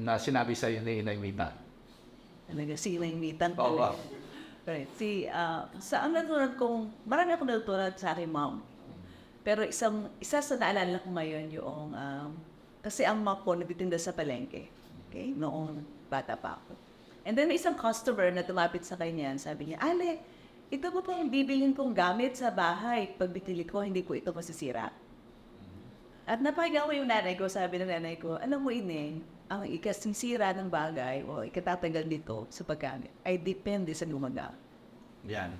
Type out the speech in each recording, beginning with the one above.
na sinabi sa iyo ni Inay Mita? Talaga silang mitan Oo. talaga. Right. Si, ah, sa ang natutunan kong, marami akong natutunan sa aking mom. Pero isang, isa sa naalala ko ngayon yung, um, kasi ang mom ko nagtitinda sa palengke. Okay? Noong bata pa ako. And then may isang customer na tumapit sa kanya, sabi niya, Ale, ito po pong bibilhin kong gamit sa bahay. Pag bitili ko, hindi ko ito masisira. At napakinggan ko yung nanay ko, sabi ng nanay ko, alam mo ine, ang ikasinsira ng bagay o ikatatanggal nito sa paggamit ay depende sa gumagamit. Yan.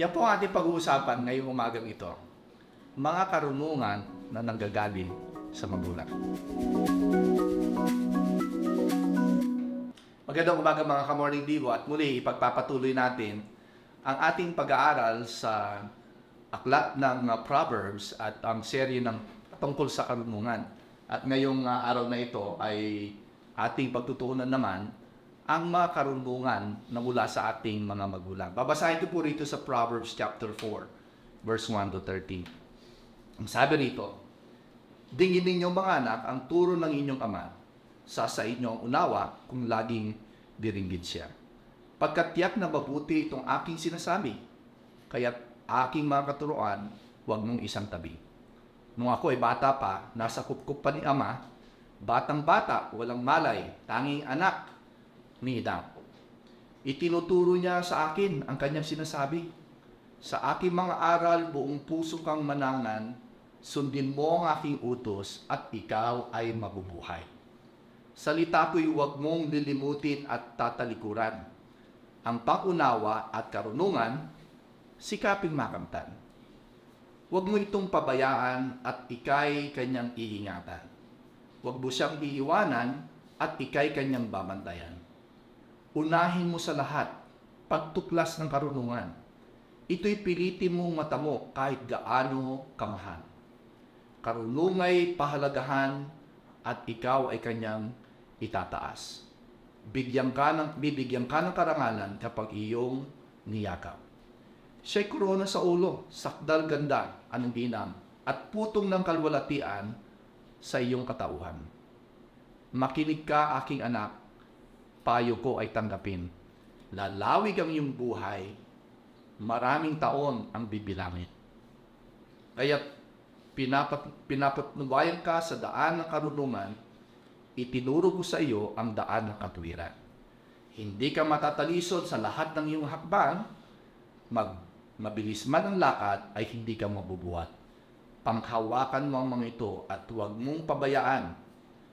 Yan po ang ating pag-uusapan ngayong umagang ito. Mga karunungan na nanggagaling sa magulang. Magandang umaga mga ka-morning divo at muli ipagpapatuloy natin ang ating pag-aaral sa aklat ng Proverbs at ang serye ng tungkol sa karunungan. At ngayong uh, araw na ito ay ating pagtutuunan naman ang mga karunungan na mula sa ating mga magulang. Babasahin ko po rito sa Proverbs chapter 4, verse 1 to 13. Ang sabi rito, Dingin ninyo mga anak ang turo ng inyong ama, sa sa inyong unawa kung laging diringgid siya. Pagkat tiyak na mabuti itong aking sinasabi, kaya't aking mga katuruan, huwag mong isang tabi. Nung ako ay bata pa, nasa kupkup pa ni ama, batang bata, walang malay, tanging anak ni Edam. Itinuturo niya sa akin ang kanyang sinasabi. Sa aking mga aral, buong puso kang manangan, sundin mo ang aking utos at ikaw ay mabubuhay. Salita ko'y huwag mong lilimutin at tatalikuran. Ang pangunawa at karunungan, sikaping makamtan. Huwag mo itong pabayaan at ikay kanyang iingatan. Huwag mo siyang iiwanan at ikay kanyang babantayan. Unahin mo sa lahat, pagtuklas ng karunungan. Ito'y pilitin mong matamo kahit gaano kamahal. Karunungay pahalagahan at ikaw ay kanyang itataas. Bigyan ka ng, bibigyan ka ng karangalan kapag iyong niyakap. Siya'y korona sa ulo, sakdal ganda, anong ginam, at putong ng kalwalatian sa iyong katauhan. Makinig ka, aking anak, payo ko ay tanggapin. Lalawig ang iyong buhay, maraming taon ang bibilangin. Kaya pinapat, pinapatnubayan ka sa daan ng karunungan, itinuro ko sa iyo ang daan ng katwiran. Hindi ka matatalisod sa lahat ng iyong hakbang, mag, mabilis man ang lakad ay hindi ka mabubuhat. Panghawakan mo ang mga ito at huwag mong pabayaan.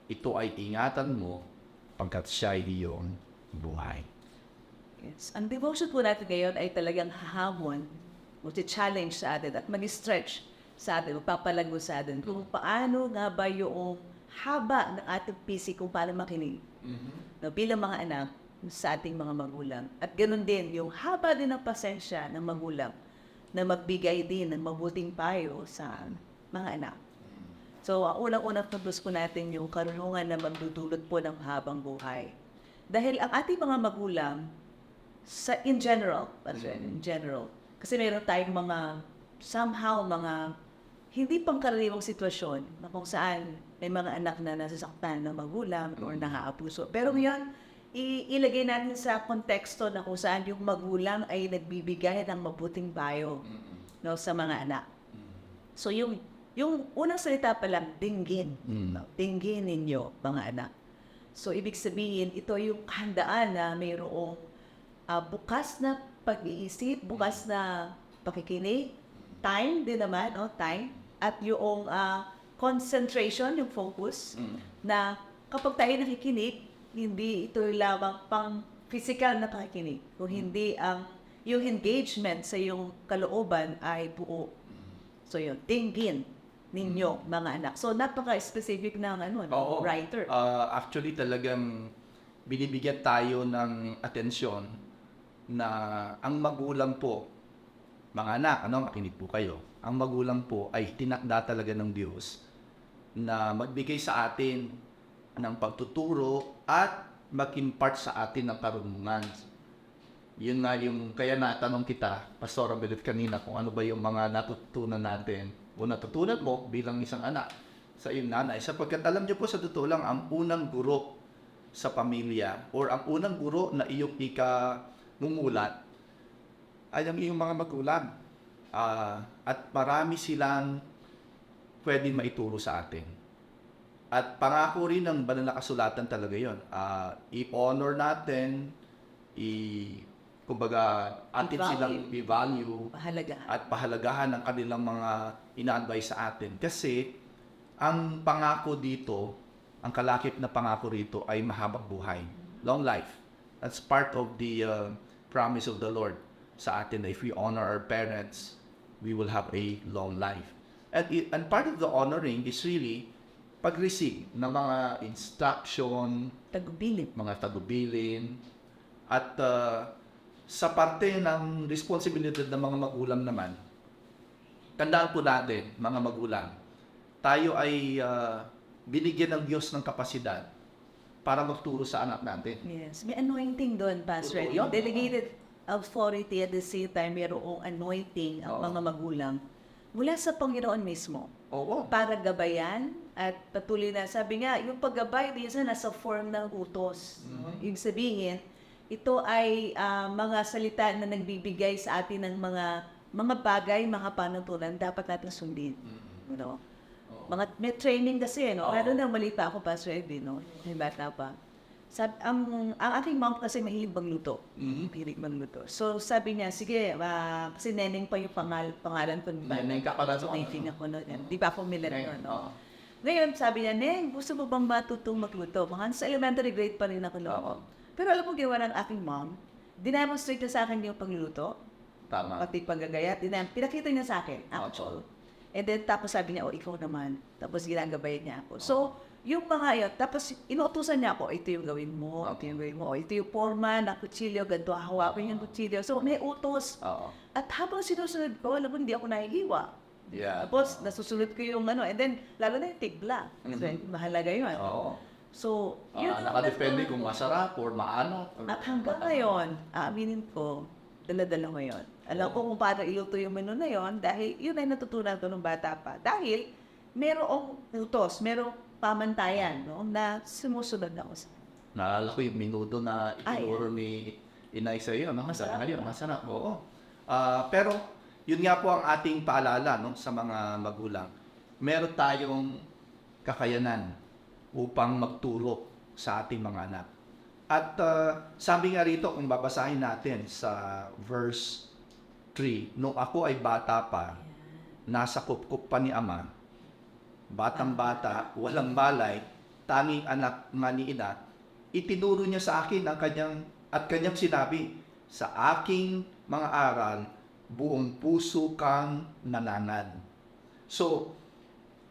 Ito ay ingatan mo pagkat siya ay iyong buhay. Yes. Ang devotion po natin ngayon ay talagang hahamon, challenge sa atin at mag-stretch sa atin, magpapalago sa atin kung paano nga ba yung haba ng ating pisi kung paano makinig no, bilang mga anak sa ating mga magulang. At ganun din, yung haba din ng pasensya ng magulang na magbigay din ng mabuting payo sa mga anak. So, ang unang-unang pagdus po natin yung karunungan na magdudulot po ng habang buhay. Dahil ang ating mga magulang, sa in general, mm in general, kasi meron tayong mga, somehow, mga hindi pangkaraniwang sitwasyon na kung saan may mga anak na nasasaktan ng magulang or nakaapuso. Pero ngayon, ilagay natin sa konteksto na kung saan yung magulang ay nagbibigay ng mabuting payo no, sa mga anak. So yung yung unang salita pa lang, dinggin. Mm. No? Dinggin ninyo, mga anak. So ibig sabihin, ito yung handaan na mayroong ah, bukas na pag-iisip, bukas na pakikinig, time din naman, no? time, at yung ah, concentration, yung focus, na kapag tayo nakikinig, hindi ito lamang pang physical na pakikinig, kung hindi ang yung engagement sa yung kalooban ay buo. So yun, dinggin ninyo mga anak. So napaka-specific ng ano, no? Oo. writer. Ah, actually, talagang binibigyan tayo ng atensyon na ang magulang po, mga anak, ano, makinig po kayo, ang magulang po ay tinakda talaga ng Diyos na magbigay sa atin ng pagtuturo at mag-impart sa atin ng karunungan. Yun nga yung, kaya natanong kita, Pastor Abilit kanina, kung ano ba yung mga natutunan natin o natutunan mo bilang isang anak sa iyong nanay. Sapagkat alam niyo po sa totoo lang, ang unang guro sa pamilya or ang unang guro na iyong ikamumulat ay ang iyong mga magulang. Ah, at marami silang pwedeng maituro sa atin. At pangako rin ng banal na kasulatan talaga yon. Ah, i-honor natin, i kumbaga atin I-value. silang i-value Mahalaga. at pahalagahan ng kanilang mga ina-advise sa atin. Kasi ang pangako dito, ang kalakip na pangako rito ay mahabang buhay. Long life. That's part of the uh, promise of the Lord sa atin. If we honor our parents, we will have a long life. And, and part of the honoring is really pag-receive ng mga instruction, Tagubilin. mga tagubilin, at uh, sa parte ng responsibilidad ng mga magulang naman, tandaan po natin, mga magulang, tayo ay uh, binigyan ng Diyos ng kapasidad para magturo sa anak natin. Yes. May anointing doon, Pastor. Yung yun. delegated authority at the same time, mayroong anointing ang Oo. mga magulang mula sa Panginoon mismo Oo. para gabayan at patuloy na. Sabi nga, yung paggabay minsan nasa form ng utos. Mhm. Yung sabihin, ito ay ah, mga salita na nagbibigay sa atin ng mga mga bagay, mga panuntunan dapat natin sundin. You know? Mga, may training kasi, no? Oo. Meron na malita ako, Pastor Edwin, no? May bata pa. Sab, ang, ang aking mom kasi mahilig magluto. Mhm. Mahilig magluto. So, sabi niya, sige, ah, kasi neneng pa yung pangal, pangalan ko. Neneng ka pala So, doon. naiting ako noon. Di ba ako milat Neneng, noon, no? Ngayon, sabi niya, Neng, gusto mo bang matutong magluto? Mga sa elementary grade pa rin ako noon. Oo. Pero alam mo, ginawa ng aking mom, dinemonstrate niya sa akin yung pagluto, Tama. pati paggagayat, dinam, pinakita niya sa akin, actual. And then, tapos sabi niya, oh, ikaw naman. Tapos ginagabayan niya ako. So, yung mga yun, tapos inuutusan niya ako, ito yung gawin mo, ito yung gawin mo, oh, ito yung forma ng kutsilyo, ganito, hawakin yung kutsilyo. So, may utos. Oo. At habang sinusunod ko, alam mo, hindi ako nahihiwa. Yeah. Tapos, nasusunod ko yung ano, and then, lalo na yung tigla. So, mahalaga yun. Oo. So, Ah, ang nakadepende kung masarap or maanap. At hanggang ngayon, aaminin ko, dala-dala ko yun. Alam ko kung paano iluto yung menu na yon dahil yun ay natutunan ko nung bata pa. Dahil merong utos, merong pamantayan no, na sumusunod ako sa Naalala ko yung minuto na Ay, itinuro ni Inay sa iyo. No? Masarap Masarap. Masarap, oo. Ah, pero, yun nga po ang ating paalala no, sa mga magulang. Meron tayong kakayanan upang magturo sa ating mga anak. At ah, sabi nga rito, kung babasahin natin sa verse 3, nung ako ay bata pa, nasa kupkup pa ni Ama, batang-bata, walang balay, tanging anak nga ni ina, itinuro niya sa akin ang kanyang at kanyang sinabi, sa aking mga aral, buong puso kang nanangan. So,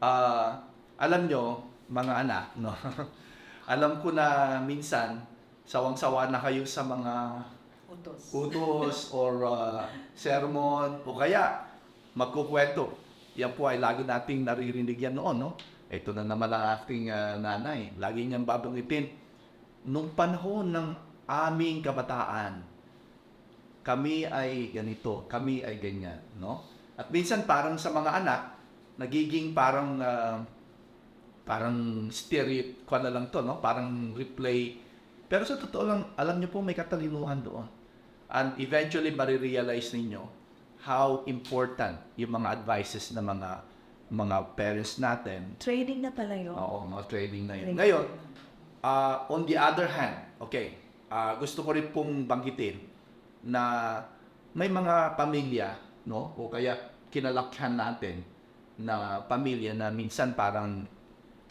ah, alam nyo, mga anak, no? alam ko na minsan, sawang-sawa na kayo sa mga utos. utos or uh, sermon o kaya magkukwento. Yan po ay lagi nating naririnig yan noon, no? Ito na naman ang ating uh, nanay. Lagi niyang babanggitin. Nung panahon ng aming kabataan, kami ay ganito, kami ay ganyan, no? At minsan parang sa mga anak, nagiging parang uh, parang stereo, kwa na lang to, no? Parang replay. Pero sa totoo lang, alam niyo po may katalinuhan doon. And eventually, marirealize ninyo how important yung mga advices ng mga mga parents natin. Training na pala yun. Oo, mga training na yun. Training. Ngayon, ah, on the other hand, okay, ah, gusto ko rin pong banggitin na may mga pamilya, no? O kaya kinalakhan natin na pamilya na minsan parang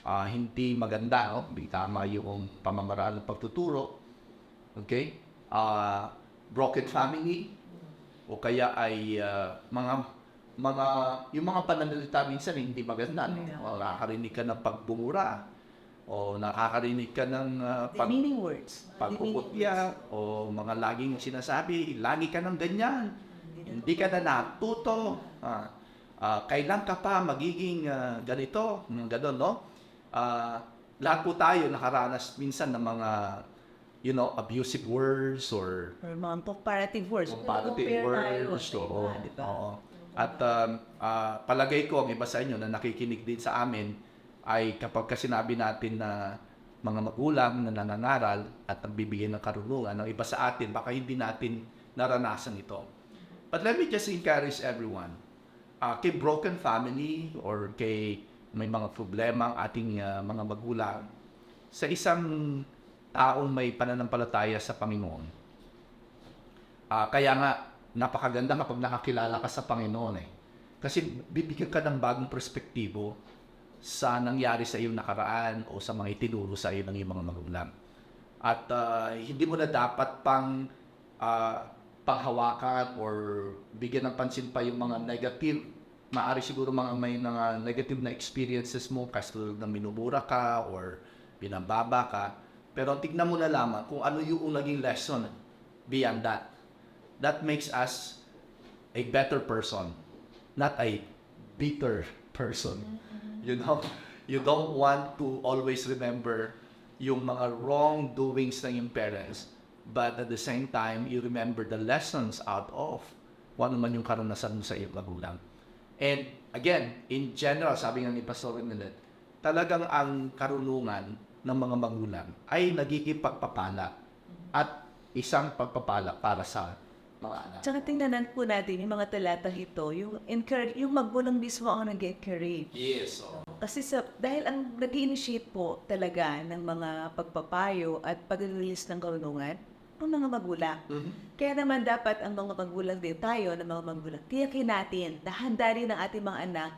ah, hindi maganda, no? Hindi tama yung pamamaraan ng pagtuturo. Okay? Ah, broken family o kaya ay ah, mga mga yung mga pananalita minsan hindi maganda. O nakakarinig ka ng pagbumura o nakakarinig ka ng ah, pag, Demeaning words. pagpuputya o mga laging sinasabi, lagi ka ng ganyan. Hindi ka na natuto. Ah, ah, kailan ka pa magiging ah, ganito? Ganon, no? Ah, lahat po tayo nakaranas minsan ng mga you know, abusive words or Or mga comparative words. comparative words. Oo. iba, di ba? Oo. At um, ah, palagay ko, ang iba sa inyo na nakikinig din sa amin, ay kapag ka sinabi natin na mga magulang na nangangaral at nagbibigay ng karunungan. Ang iba sa atin, baka hindi natin naranasan ito. But let me just encourage everyone. Uh, kay broken family or kay may mga problema ang ating uh, mga magulang, sa isang taong may pananampalataya sa Panginoon, Ah, kaya nga, napakaganda kapag nakakilala ka sa Panginoon eh. Kasi bibigyan ka ng bagong perspektibo sa nangyari sa iyong nakaraan o sa mga itinuro sa iyo ng iyong mga magulang. At ah, hindi mo na dapat pang ah, panghawakan or bigyan ng pansin pa yung mga negative. Maari siguro mga may mga negative na experiences mo kasi tulad ng minubura ka or binababa ka. Pero tignan mo na lamang kung ano yung naging lesson beyond that. That makes us a better person, not a bitter person. You know, you don't want to always remember yung mga wrong doings ng yung parents, but at the same time, you remember the lessons out of kung ano man yung karanasan mo sa iyong magulang. And again, in general, sabi nga ni Pastor Renelet, talagang ang karunungan ng mga magulang ay nagiging pagpapala at isang pagpapala para sa mga anak. Tsaka tingnan po natin yung mga talatang ito, yung, encourage, yung magulang mismo ang nag-encourage. Yes. Oh. Kasi sa, dahil ang nag initiate po talaga ng mga pagpapayo at pag-release ng karunungan, ang mga magulang. Kaya naman dapat ang mga magulang din tayo, ng mga magulang, tiyakin natin na handa rin ang ating mga anak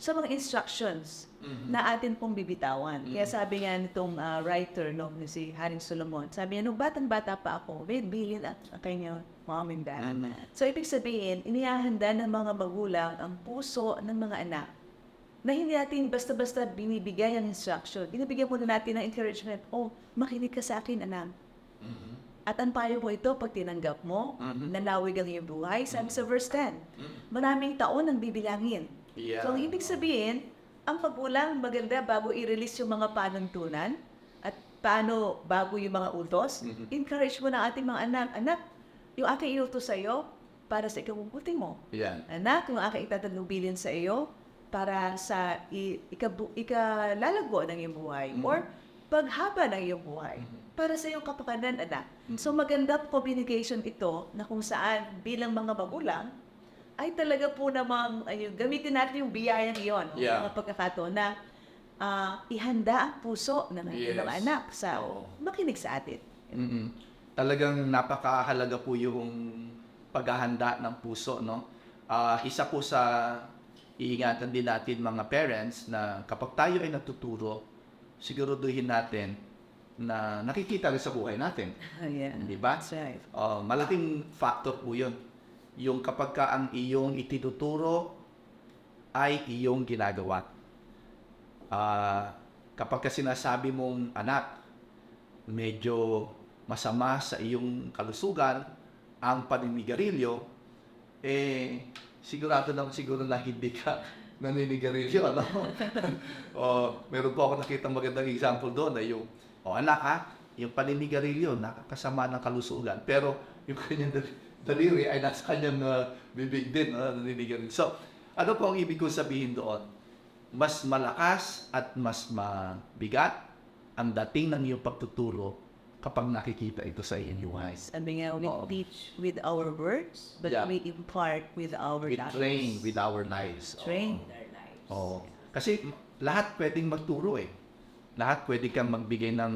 sa mga instructions na atin pong bibitawan. Kaya sabi nga nitong ah, writer, no, si Haring Solomon, sabi niya, nung batang-bata pa ako, may bilin at ang kanyang mom and dad. So, ibig sabihin, inihahanda ng mga magulang ang puso ng mga anak na hindi natin basta-basta binibigay ang instruction. Binibigyan muna natin ng encouragement, oh, makinig ka sa akin, anak. At ang payo mo ito, pag tinanggap mo, nalawig ang iyong buhay, sabi sa verse 10, maraming taon ang bibilangin. Yeah. So, ang ibig sabihin, ang magulang maganda bago i-release yung mga panuntunan at paano bago yung mga utos, encourage mo na ating mga anak, anak, yung aking iutos sa iyo, para sa ikabubuti mo. Yan. Anak, yung aking itatalubilin sa iyo, para sa i- ikabu- ikalalago ng iyong buhay or paghaba ng iyong buhay para sa iyong kapakanan, anak. So maganda communication ito na kung saan bilang mga magulang ay talaga po namang ayun, gamitin natin yung biyayang iyon? Yeah. mga pagkakataon na ah, ihanda ang puso ng Yes. anak sa Oo. makinig sa atin. mm Talagang napakahalaga po yung paghahanda ng puso, no? Ah, isa po sa iingatan din natin mga parents na kapag tayo ay natuturo, siguraduhin natin na nakikita rin sa buhay natin. Ayan. Di ba? That's right. Uh, malaking factor po yun. Yung kapag ka ang iyong itinuturo ay iyong ginagawa. Ah, kapag ka sinasabi mong anak, medyo masama sa iyong kalusugan ang paninigarilyo, eh, sigurado naman siguro na hindi ka naninigarilyo, ano? o, meron po ako nakita magandang example doon na yung, o anak ha, yung paninigarilyo, nakakasama ng kalusugan. Pero yung kanyang daliri ay nasa kanyang uh, bibig din, uh, naninigarilyo. So, ano po ang ibig kong sabihin doon? Mas malakas at mas mabigat ang dating ng iyong pagtuturo kapag nakikita ito sa iyong buhay. Sabi nga, we Oo. teach with our words, but Yeah. we impart with our We lives. train with our lives. Train with our lives. Oo. Kasi lahat pwedeng magturo eh. Lahat pwede kang magbigay ng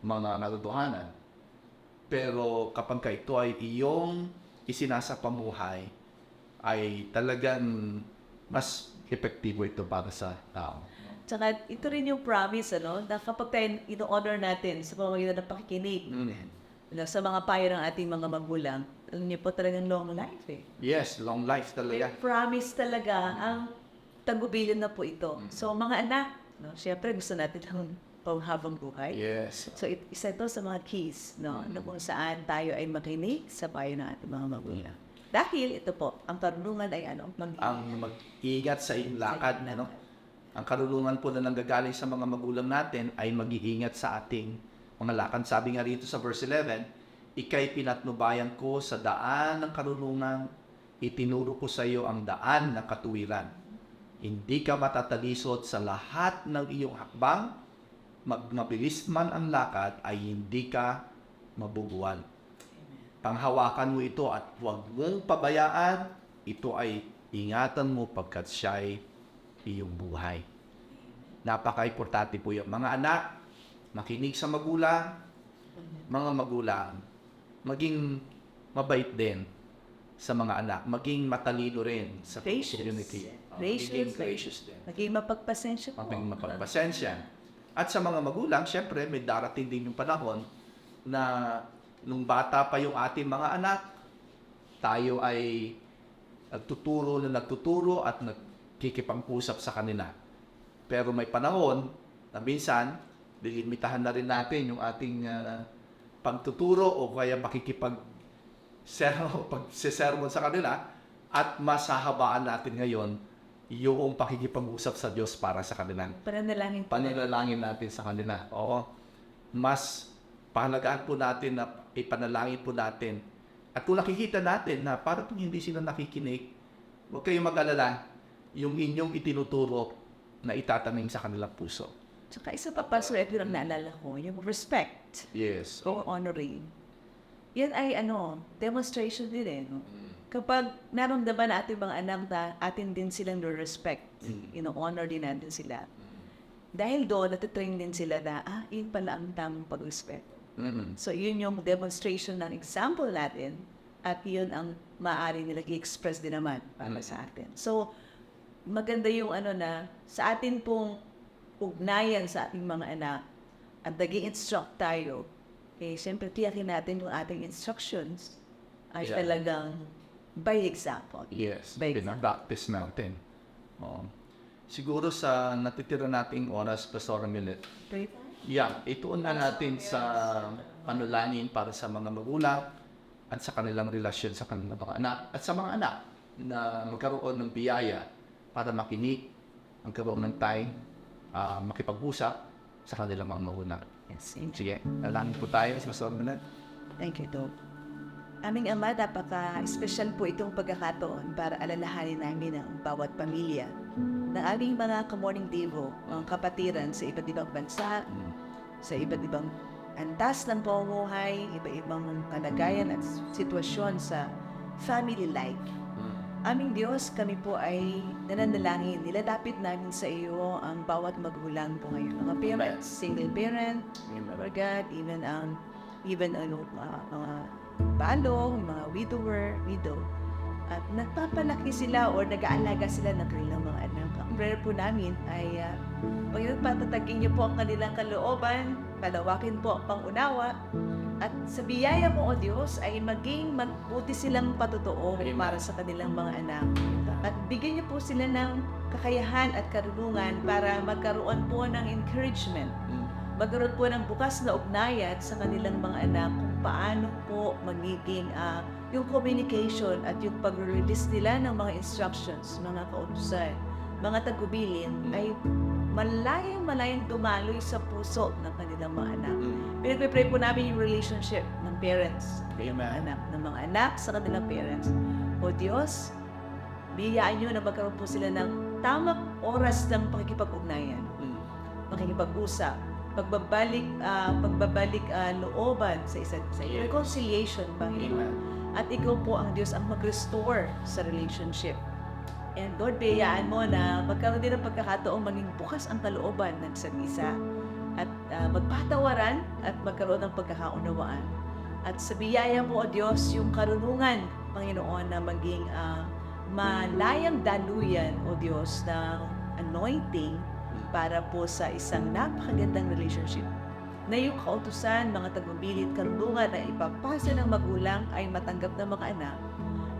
mga natutuhanan. Pero kapag ka ito ay iyong isinasa pamuhay, ay talagang mas epektibo ito para sa tao. Tsaka ito rin yung promise, ano, na kapag tayo ino-honor natin sa pamamagitan ng pakikinig Mm. ano, sa mga payo ng ating mga magulang, alam niyo po talagang long life eh. Yes, long life May talaga. promise talaga ang tagubilin na po ito. So mga anak, no, syempre gusto natin ng panghabang buhay. Yes. So it, isa ito sa mga keys no, na kung saan tayo ay makinig sa payo ng ating mga magulang. Dahil ito po, ang karunungan ay ano, mag ang mag-iingat sa iyong lakad, ano? Ang karunungan po na nanggagaling sa mga magulang natin ay mag-iingat sa ating mga lakad. Sabi nga rito sa verse 11, Ika'y pinatnubayan ko sa daan ng karunungan, itinuro ko sa iyo ang daan ng katuwiran. Hindi ka matatalisod sa lahat ng iyong hakbang, mag mabilis man ang lakad ay hindi ka mabubuwal. Panghawakan mo ito at huwag mong pabayaan. Ito ay ingatan mo pagkat siya'y iyong buhay. Napaka-importante po yung mga anak, makinig sa magulang, mga magulang, maging mabait din sa mga anak, maging matalino rin sa Gracious. community. Gracious. maging gracious din. Maging mapagpasensya po. Maging mapagpasensya. At sa mga magulang, syempre, may darating din yung panahon na nung bata pa yung ating mga anak, tayo ay nagtuturo na nagtuturo at nagkikipangkusap sa kanila. Pero may panahon na minsan, dilimitahan na rin natin yung ating ah, pagtuturo o kaya makikipag sermon, pagsisermon sa kanila at masahabaan natin ngayon yung pakikipag-usap sa Diyos para sa kanila Pananalangin po. pananalangin natin sa kanila. Oo. Mas pahalagaan po natin na ipanalangin po natin. At kung nakikita natin na parang hindi sila nakikinig, huwag kayong mag-alala. Yung inyong itinuturo na itatanim sa kanilang puso. Tsaka isa pa, Pastor Edwin, ang naalala ko, yung respect Yes. o honoring. Yan ay ano, demonstration din eh. No? Kapag naramdaman na ating mga anak na atin din silang respect, you know, honor din natin sila. Dahil doon, natitrain din sila na, ah, yun pala ang tamang pag-respect. Mm. So, yun yung demonstration ng example natin at yun ang maaari nila i-express din naman para sa atin. So, maganda yung ano na sa atin pong ugnayan sa ating mga anak at nag instruct tayo, eh, siyempre tiyakin natin yung ating instructions ay Yeah. talagang by example. Yes. By Pinapractice natin. Oo. Siguro sa natitira nating oras, Pastor Milet, Pray Yeah, ituon na natin sa panalangin para sa mga magulang at sa kanilang relasyon sa kanilang mga anak at sa mga anak na magkaroon ng biyaya para makinig, magkaroon ng time, ah, makipag-usap sa kanilang mga magulang. Yes. Sige, nalangin po tayo sa Pastor Milet. Thank you, Dog. Aming Ama, napaka-special po itong pagkakataon para alalahanin namin ang bawat pamilya ng aming mga ka-morning devo, mga kapatiran sa iba't ibang bansa, Mm. sa iba't ibang antas ng pamumuhay, iba-ibang kalagayan at sitwasyon sa family life. Aming Diyos, kami po ay nananalangin. Nilalapit namin sa iyo ang bawat magulang po ngayon. Mga parents, single parent, Lord God, even ang even ano, mga, mga balong, mga widower, widow. At nagpapalaki sila or nag-aalaga sila ng kanilang mga anak. Ang prayer po namin ay, uh, Panginoon, patatagin niyo po ang kanilang kalooban, palawakin po ang pangunawa, at sa biyaya mo, O Diyos, ay maging mabuti silang patotoo Amen. para sa kanilang mga anak. At bigyan niyo po sila ng kakayahan at karunungan para magkaroon po ng encouragement Mm. magkaroon po ng bukas na ugnayan sa kanilang mga anak paano po magiging ah, yung communication at yung pag-release nila ng mga instructions, mga kautusan, mga tagubilin ay malayang malayang dumaloy sa puso ng kanilang mga anak. Mm. Pinagpipray po namin yung relationship ng parents, ng Amen. anak, ng mga anak sa kanilang parents. O Diyos, biyayaan nyo na magkaroon po sila ng tamang oras ng pakikipag-ugnayan Mm. makikipag-usap, pagbabalik ah, pagbabalik ah, looban sa isa't isa. Yes. Reconciliation, Panginoon. At ikaw po ang Diyos ang mag-restore sa relationship. And Lord, biyayaan mo na magkaroon din ng pagkakataong maging bukas ang kalooban ng isa't isa. At ah, magpatawaran at magkaroon ng pagkakaunawaan. At sa biyaya mo, O Diyos, yung karunungan, Panginoon, na maging ah, malayang daluyan, O Diyos, ng anointing para po sa isang napakagandang relationship na yung kautusan, mga tagubilin, karunungan na ipapasa ng magulang ay matanggap ng mga anak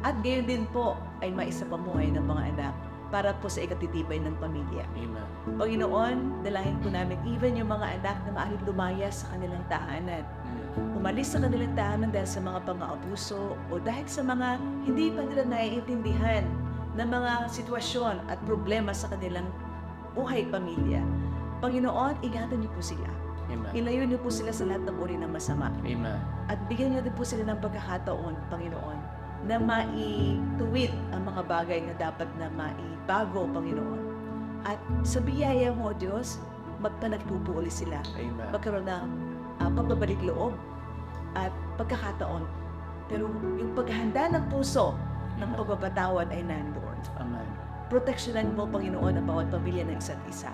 at gayon din po ay maisapamuhay ng mga anak para po sa ikatitibay ng pamilya. Amen. Panginoon, dalahin po namin even yung mga anak na maaaring lumaya sa kanilang tahanan. Umalis sa kanilang tahanan dahil sa mga pang-aabuso o dahil sa mga hindi pa nila naiintindihan na mga sitwasyon at problema sa kanilang buhay pamilya. Panginoon, ingatan niyo po sila. Amen. Ilayo niyo po sila sa lahat ng uri ng masama. Amen. At bigyan niyo din po sila ng pagkakataon, Panginoon, na maituwid ang mga bagay na dapat na maibago, Panginoon. At sa biyaya mo, Diyos, magpanagpupo ulit sila. Amen. Magkaroon ng uh, pagbabalik loob at pagkakataon. Pero yung paghahanda ng puso ng pagpapatawad ay nandoon. Amen. Proteksyonan mo, Panginoon, ang bawat pamilya ng isa't isa.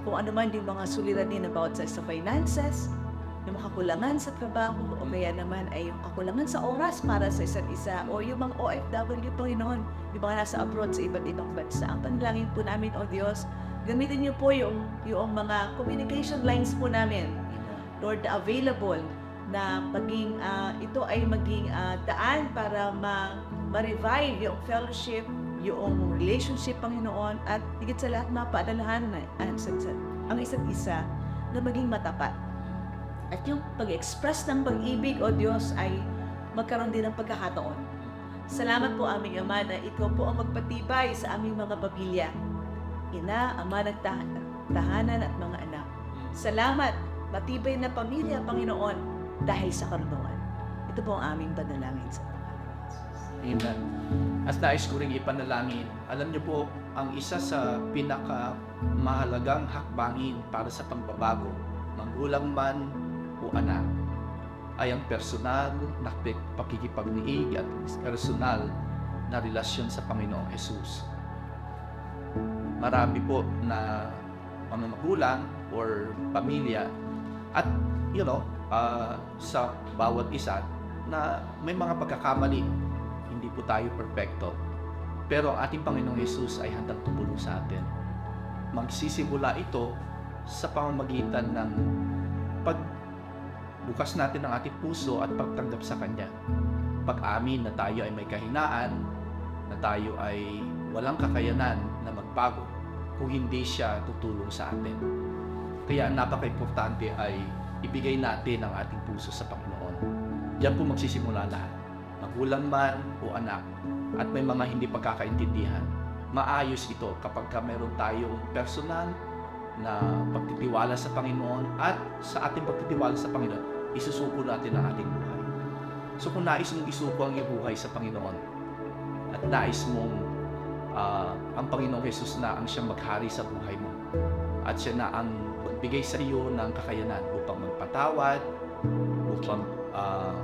Kung ano man yung mga suliranin ng bawat sa, sa finances, yung mga kakulangan sa trabaho, o kaya naman ay yung kakulangan sa oras para sa isa't isa, o yung mga OFW, Panginoon, yung mga nasa abroad sa iba't ibang bansa. Ang panalangin po namin, O Diyos, gamitin niyo po yung, yung mga communication lines po namin, Lord, na available na maging ah, ito ay maging ah, daan para ma, ma-revive yung fellowship, yung relationship, Panginoon, at higit sa lahat, mapaalalahanan na ang, isa't- isa na maging matapat. At yung pag-express ng pag-ibig, O Diyos, ay magkaroon din ng pagkakataon. Salamat po aming Ama na ikaw po ang magpatibay sa aming mga pamilya. Ina, Ama ng tahanan at mga anak. Salamat, matibay na pamilya, Panginoon, dahil sa karunungan. Ito po ang aming panalangin sa Amen. At nais ko rin ipanalangin, alam niyo po, ang isa sa pinaka mahalagang hakbangin para sa pagbabago, magulang man o anak, ay ang personal na pakikipagniig at personal na relasyon sa Panginoong Jesus. Marami po na mga magulang or pamilya at you know, ah, sa bawat isa na may mga pagkakamali po tayo perfecto. Pero ang ating Panginoong Yesus ay handang tumulong sa atin. Magsisimula ito sa pamamagitan ng pagbukas natin ng ating puso at pagtanggap sa Kanya. Pag-amin na tayo ay may kahinaan, na tayo ay walang kakayanan na magbago kung hindi siya tutulong sa atin. Kaya ang napaka-importante ay ibigay natin ang ating puso sa Panginoon. Diyan po magsisimula lahat magulang man o anak at may mga hindi pagkakaintindihan, maayos ito kapag ka meron tayong personal na pagtitiwala sa Panginoon at sa ating pagtitiwala sa Panginoon, isusuko natin ang ating buhay. So kung nais mong isuko ang iyong buhay sa Panginoon at nais mong ah, ang Panginoong Jesus na ang siyang maghari sa buhay mo at siya na ang magbigay sa iyo ng kakayanan upang magpatawad, upang ah,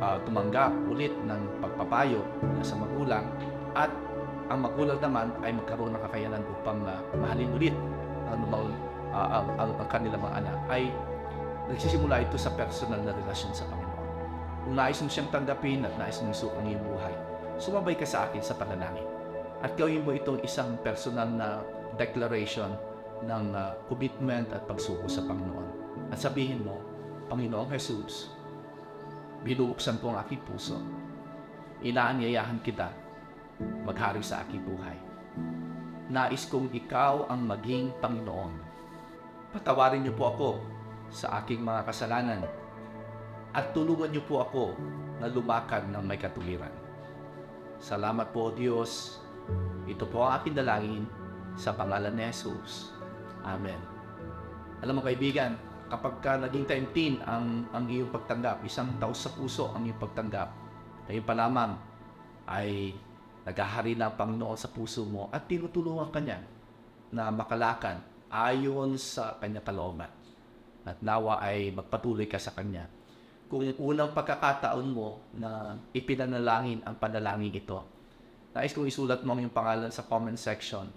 ah, tumanggap ulit ng pagpapayo mula sa magulang at ang magulang naman ay magkaroon ng kakayanan upang ah, mahalin ulit ang, ang, ah, ang, ang, ang kanilang mga anak ay nagsisimula ito sa personal na relasyon sa Panginoon. Kung nais mo siyang tanggapin at nais mong isuko ang iyong buhay, sumabay ka sa akin sa panalangin. At gawin mo itong isang personal na declaration ng ah, commitment at pagsuko sa Panginoon. At sabihin mo, Panginoong Jesus, binubuksan ko ang aking puso. Inaanyayahan kita maghari sa aking buhay. Nais kong ikaw ang maging Panginoon. Patawarin niyo po ako sa aking mga kasalanan at tulungan niyo po ako na lumakad ng may katuwiran. Salamat po, Diyos. Ito po ang aking dalangin sa pangalan ni Jesus. Amen. Alam mo kaibigan, kapag ka naging taimtin ang, ang iyong pagtanggap, isang taos sa puso ang iyong pagtanggap, ngayon pa lamang ay naghahari na ang sa puso mo at tinutulungan ka niya na makalakan ayon sa kanya kalooban. At nawa ay magpatuloy ka sa kanya. Kung yung unang pagkakataon mo na ipinanalangin ang panalangin ito, nais kong isulat mo ang iyong pangalan sa comment section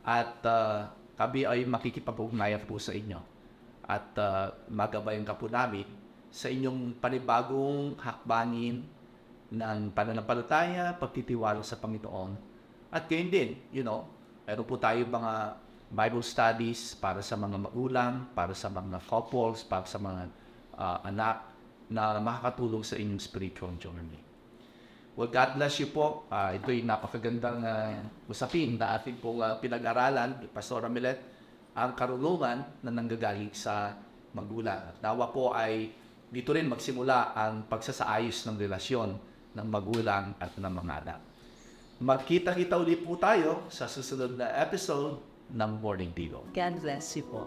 at uh, kami ay makikipag-ugnayan po sa inyo at uh, magabayan ka po namin sa inyong panibagong hakbangin ng pananampalataya, pagtitiwala sa Panginoon. At gayon din, you know, meron po tayo mga Bible studies para sa mga magulang, para sa mga couples, para sa mga uh, anak na makakatulong sa inyong spiritual journey. Well, God bless you po. Ah, ito'y napakagandang uh, usapin na ating pong ah, pinag-aralan Pastor Milet, ang karunungan na nanggagaling sa magulang. At nawa po ay dito rin magsimula ang pagsasaayos ng relasyon ng magulang at ng mga anak. Magkita-kita ulit po tayo sa susunod na episode ng Morning Devo. God bless you po.